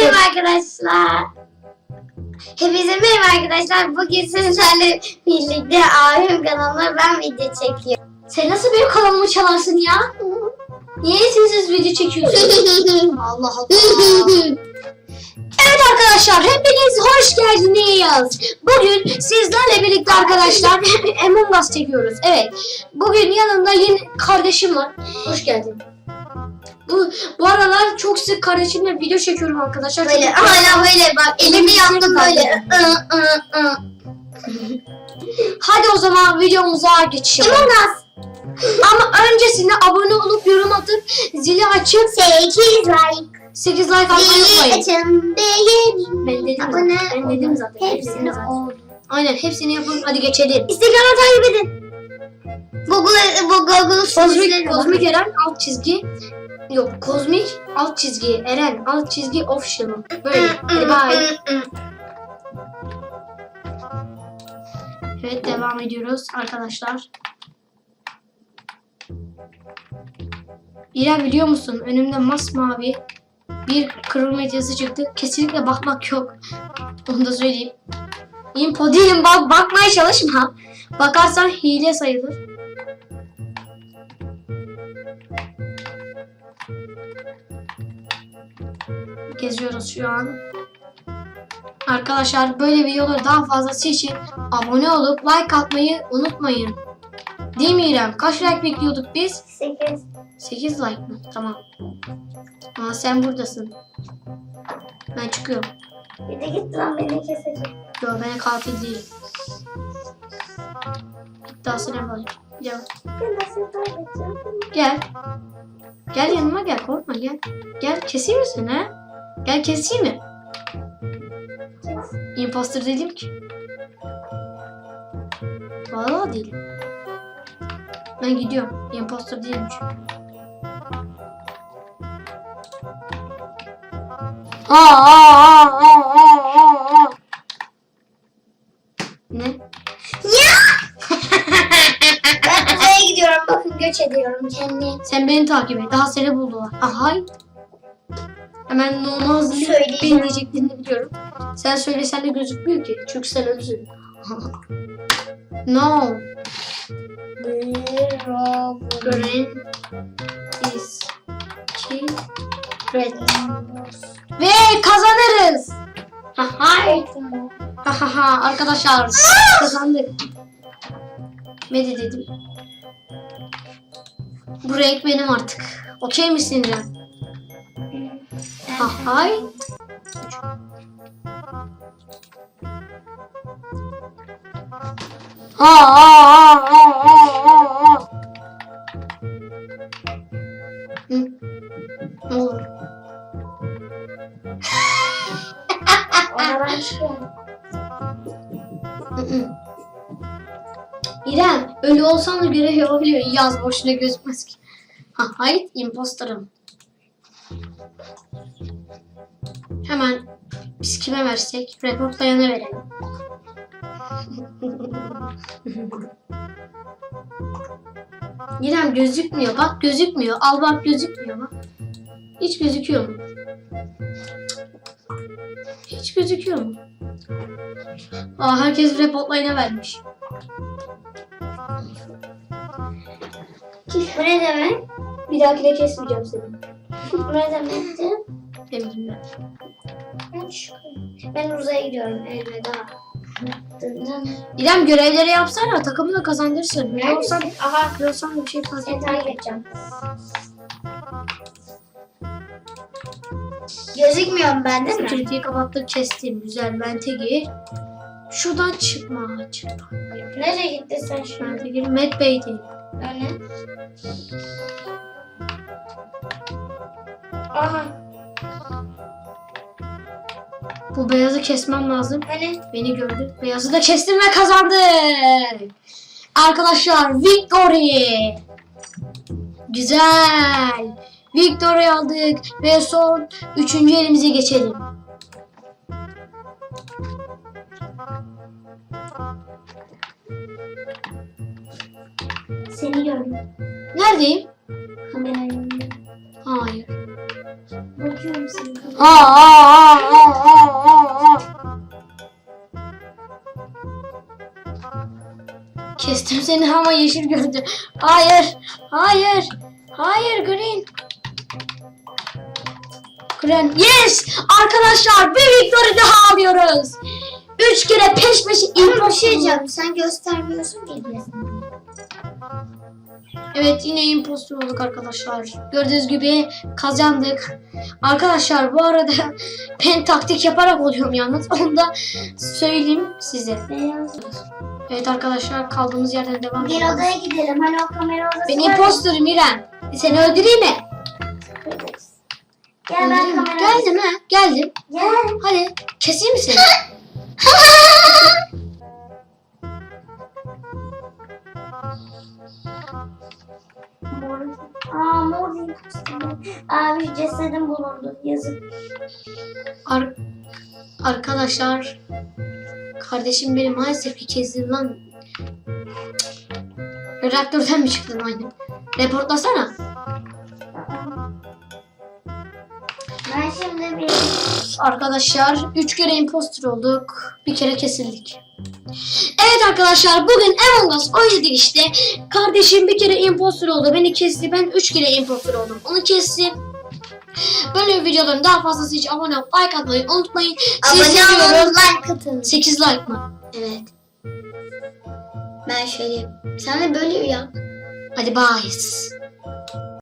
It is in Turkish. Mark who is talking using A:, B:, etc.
A: merhaba arkadaşlar. Hepinize merhaba arkadaşlar. Bugün sizlerle birlikte abim kanalına ben video çekiyorum.
B: Sen nasıl benim kanalımı çalarsın ya? Niye izinsiz video çekiyorsun? Allah Allah. Evet arkadaşlar hepiniz hoş geldiniz. Bugün sizlerle birlikte arkadaşlar Among Us çekiyoruz. Evet. Bugün yanımda yeni kardeşim var. Hoş geldin. Bu, bu aralar çok sık kardeşimle video çekiyorum arkadaşlar.
A: Böyle
B: Çünkü-
A: hala böyle bak elimi yaptım böyle. Ü, ı, ı.
B: Hadi o zaman videomuza geçelim.
A: Us.
B: Ama öncesinde abone olup yorum atıp zili açıp
A: 8 like.
B: 8 like atmayı
A: Zili
B: unutmayın.
A: açın beğenin.
B: Ben dedim
A: Abone
B: zaten. Ben dedim zaten.
A: Hepsini
B: zaten. Aynen hepsini yapın. Hadi geçelim.
A: Instagram'a takip edin. Google, Google
B: Kozmik, Kozmik Eren alt çizgi Yok Kozmik alt çizgi Eren alt çizgi official Böyle. Hadi bye. Evet devam ediyoruz arkadaşlar. İrem biliyor musun? Önümde masmavi bir kırılma yazısı çıktı. Kesinlikle bakmak yok. Onu da söyleyeyim. İmpo değilim. Bak bakmaya çalışma. Bakarsan hile sayılır geziyoruz şu an. Arkadaşlar böyle videoları daha fazlası için abone olup like atmayı unutmayın. Değil mi İrem? Kaç like bekliyorduk biz?
A: 8.
B: 8 like mı? Tamam. Aa sen buradasın. Ben çıkıyorum.
A: Bir de git lan beni kesecek.
B: Yo ben katil değilim. İddiasını yapalım. Gel. Gel. Gel yanıma gel korkma gel. Gel keseyim mi seni ha? Gel keseyim mi? Imposter değilim ki. Vallahi değilim. Ben gidiyorum. Imposter değilim çünkü. Aa, aa, aa, aa, aa, aa. Ne?
A: Ya! Göç ediyorum kendi.
B: Sen beni takip et. Daha seni buldular. Aha. Hemen normal
A: Söyleyeceğim.
B: beni diyeceklerini biliyorum. Sen söylesen de gözükmüyor ki. Çünkü sen ölüsün. no. Green is key red. Ve kazanırız. Hay. Ha ha ha arkadaşlar kazandık. Ne de dedim. Bu renk benim artık. Okey misin ya? Ha hay. Ha ha ha ha ha ha. Hı? Ne olur?
A: Çıkıyorum.
B: İrem, ölü olsan da görev yapabiliyor. Yaz boşuna gözükmez ki. Ha, hayır, imposterım. Hemen biz kime versek? Reportlayana verelim. İrem gözükmüyor. Bak gözükmüyor. Al bak gözükmüyor bak. Hiç gözüküyor mu? Hiç gözüküyor mu? Aa herkes reportlayana vermiş.
A: Bu ne demek?
B: Bir dahakine kesmeyeceğim seni.
A: Bu ne demekti?
B: Temizimle.
A: Ben. Ben uzaya gidiyorum. Elveda.
B: İrem görevleri yapsana takımı da kazandırsın. Ne olsan?
A: Aha.
B: ne olsan bir şey fark
A: Seni
B: etmez.
A: takip edeceğim. Gözükmüyorum ben değil mi?
B: Security'yi kapattık kestim. Güzel vente gir. Şuradan çıkma. Çıkma.
A: Nereye gitti sen şu an?
B: Vente gir.
A: Öne. Aha.
B: Bu beyazı kesmem lazım.
A: Hani?
B: Beni gördü. Beyazı da kestim ve kazandık. Arkadaşlar victory. Güzel. Victory aldık ve son üçüncü elimize geçelim.
A: Geliyorum.
B: Neredeyim?
A: Kameranın.
B: Hayır.
A: Bakıyorum seni.
B: Aa aa aa aa aa aa. Kestim seni ama yeşil gördü. Hayır. Hayır. Hayır green. Green. Yes! Arkadaşlar bir victory daha alıyoruz. Üç kere peş peşe
A: ilk
B: başlayacağım.
A: Şey Sen göstermiyorsun ki.
B: Evet yine imposter olduk arkadaşlar. Gördüğünüz gibi kazandık. Arkadaşlar bu arada ben taktik yaparak oluyorum yalnız. Onu da söyleyeyim size. Evet arkadaşlar kaldığımız yerden devam
A: Bir
B: ediyoruz.
A: odaya gidelim. Hani o kamera odası
B: Ben
A: var ya.
B: imposterım İrem. Seni öldüreyim mi?
A: Gel ben
B: Öldüreyim mi?
A: kamera
B: Geldim ha. Geldim.
A: Gel.
B: Hadi keseyim mi seni?
A: Mor. Aa mor. Abi cesedim bulundu. Yazık.
B: Ar- arkadaşlar kardeşim beni maalesef ki kezdin lan. Reaktörden mi çıktın aynen? Reportlasana.
A: Ben şimdi bir...
B: Arkadaşlar 3 kere imposter olduk. Bir kere kesildik. Evet arkadaşlar bugün Among Us oynadık işte. Kardeşim bir kere imposter oldu. Beni kesti. Ben 3 kere imposter oldum. Onu kestim. Böyle videoların daha fazlası için abone olup like atmayı unutmayın. Sizi
A: Abone olun, like atın.
B: 8 like mı?
A: Evet. Ben şöyle Sen de böyle yap.
B: Hadi bye.